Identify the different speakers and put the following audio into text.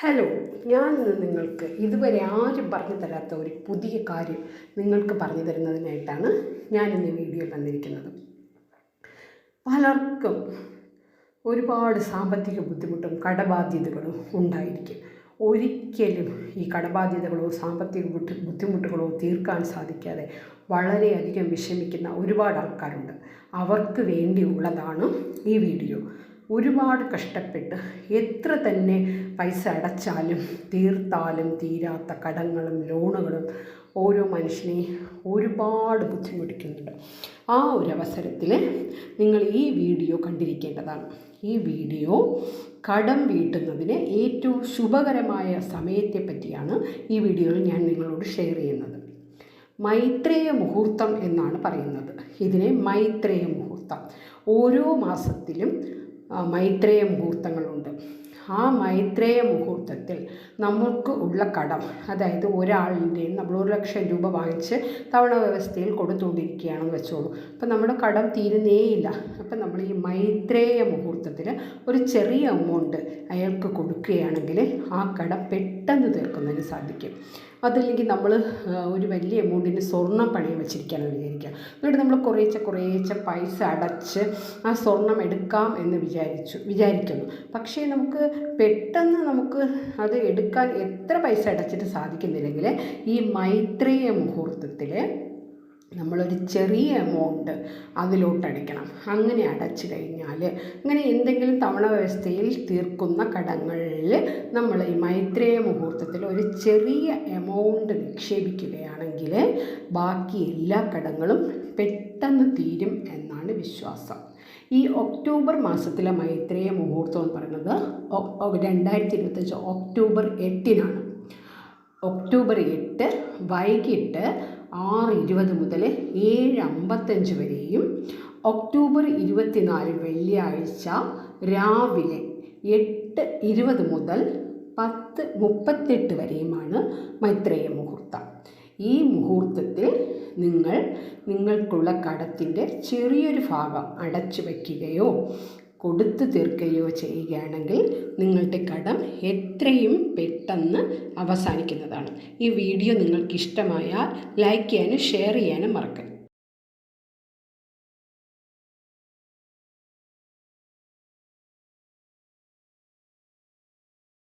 Speaker 1: Hello ഞാൻ ഇന്ന് നിങ്ങൾക്ക് ഇതുവരെ ആരും പറഞ്ഞു തരാത്ത ഒരു പുതിയ കാര്യം നിങ്ങൾക്ക് പറഞ്ഞു തരുന്നതിനായിട്ടാണ് ഞാൻ ഇന്ന് വീഡിയോ വന്നിരിക്കുന്നത്. പലർക്കും ഒരുപാട് സാമ്പത്തിക ബുദ്ധിമുട്ടും കടബാധ്യതകളും ഉണ്ടായിരിക്കും. ഒരിക്കലും ഈ കടബാധ്യതകളോ സാമ്പത്തിക ബുദ്ധിമുട്ടുകളോ തീർക്കാൻ സാധിക്കാതെ വളരെയധികം വിഷമിക്കുന്ന ഒരുപാട് ആൾക്കാരുണ്ട്. അവർക്ക് വേണ്ടിയുള്ളതാണ് ഈ വീഡിയോ. ഒരുപാട് കഷ്ടപ്പെട്ട് എത്ര തന്നെ പൈസ അടച്ചാലും തീർത്താലും തീരാത്ത കടങ്ങളും ലോണുകളും ഓരോ മനുഷ്യനെ ഒരുപാട് ബുദ്ധിമുട്ടിക്കുന്നുണ്ട്. ആ ഒരു അവസരത്തിൽ നിങ്ങൾ ഈ വീഡിയോ കണ്ടിരിക്കേണ്ടതാണ്. ഈ വീഡിയോ കടം വീട്ടുന്നതിന് ഏറ്റവും ശുഭകരമായ സമയത്തെ പറ്റിയാണ് ഈ വീഡിയോയിൽ ഞാൻ നിങ്ങളോട് ഷെയർ ചെയ്യുന്നത്. മൈത്രേയ മുഹൂർത്തം എന്നാണ് പറയുന്നത്. ഇതിനെ മൈത്രേയ മുഹൂർത്തം. ഓരോ മാസത്തിലും മൈത്രേയ മുഹൂർത്തങ്ങളുണ്ട്. ആ മൈത്രേയ മുഹൂർത്തത്തിൽ നമുക്ക് ഉള്ള കടം അതായത് ഒരാളിന്റെ നമ്മൾ ഒരു ലക്ഷം രൂപ വാങ്ങിച്ച് തവണ വ്യവസ്ഥയിൽ കൊടുത്തുകൊണ്ടിരിക്കുകയാണെന്ന് വെച്ചോളൂ. അപ്പം നമ്മുടെ കടം തീരുന്നേയില്ല. അപ്പം നമ്മൾ ഈ മൈത്രേയ മുഹൂർത്തത്തിൽ ഒരു ചെറിയ എമൗണ്ട് അയാൾക്ക് കൊടുക്കുകയാണെങ്കിൽ ആ കടം പെട്ടെന്ന് തീർക്കുന്നതിന് സാധിക്കും. അതല്ലെങ്കിൽ നമ്മൾ ഒരു വലിയ എമൗണ്ടിന് സ്വർണം പണയം വെച്ചിരിക്കാൻ വിചാരിക്കുക. എന്നിട്ട് നമ്മൾ കുറേശ്ശെ കുറേശ്ശെ പൈസ അടച്ച് ആ സ്വർണം എടുക്കാം എന്ന് വിചാരിച്ചു വിചാരിക്കുന്നു. പക്ഷേ നമുക്ക് പെട്ടെന്ന് നമുക്ക് അത് എടുക്കാൻ എത്ര പൈസ അടച്ചിട്ട് സാധിക്കുന്നില്ലെങ്കിൽ ഈ മൈത്രേയ മുഹൂർത്തത്തിൽ നമ്മളൊരു ചെറിയ എമൗണ്ട് അതിലോട്ട് അടയ്ക്കണം അങ്ങനെ അടച്ചു കഴിഞ്ഞാൽ അങ്ങനെ എന്തെങ്കിലും തവണ വ്യവസ്ഥയിൽ തീർക്കുന്ന കടങ്ങളിൽ നമ്മൾ ഈ മൈത്രേയ മുഹൂർത്തത്തിൽ ഒരു ചെറിയ എമൗണ്ട് നിക്ഷേപിക്കുകയാണെങ്കിൽ ബാക്കി എല്ലാ കടങ്ങളും പെട്ടെന്ന് തീരും എന്നാണ് വിശ്വാസം. ഈ ഒക്ടോബർ മാസത്തിലെ മൈത്രേയ മുഹൂർത്തം എന്ന് പറയുന്നത് രണ്ടായിരത്തി ഇരുപത്തഞ്ച് ഒക്ടോബർ എട്ടിനാണ്. ഒക്ടോബർ എട്ട് വൈകിട്ട് ആറ് ഇരുപത് മുതൽ ഏഴ് അമ്പത്തഞ്ച് വരെയും ഒക്ടോബർ ഇരുപത്തിനാല് വെള്ളിയാഴ്ച രാവിലെ എട്ട് ഇരുപത് മുതൽ പത്ത് മുപ്പത്തെട്ട് വരെയുമാണ് മൈത്രേയ മുഹൂർത്തം. ഈ മുഹൂർത്തത്തിൽ നിങ്ങൾ നിങ്ങൾക്കുള്ള കടത്തിന്റെ ചെറിയൊരു ഭാഗം അടച്ചു വയ്ക്കുകയോ കൊടുത്തു തീർക്കുകയോ ചെയ്യുകയാണെങ്കിൽ നിങ്ങളുടെ കടം എത്രയും പെട്ടെന്ന് അവസാനിക്കുന്നതാണ്. ഈ വീഡിയോ നിങ്ങൾക്ക് ഇഷ്ടമായാൽ ലൈക്ക് ചെയ്യാനും ഷെയർ ചെയ്യാനും മറക്കരുത്.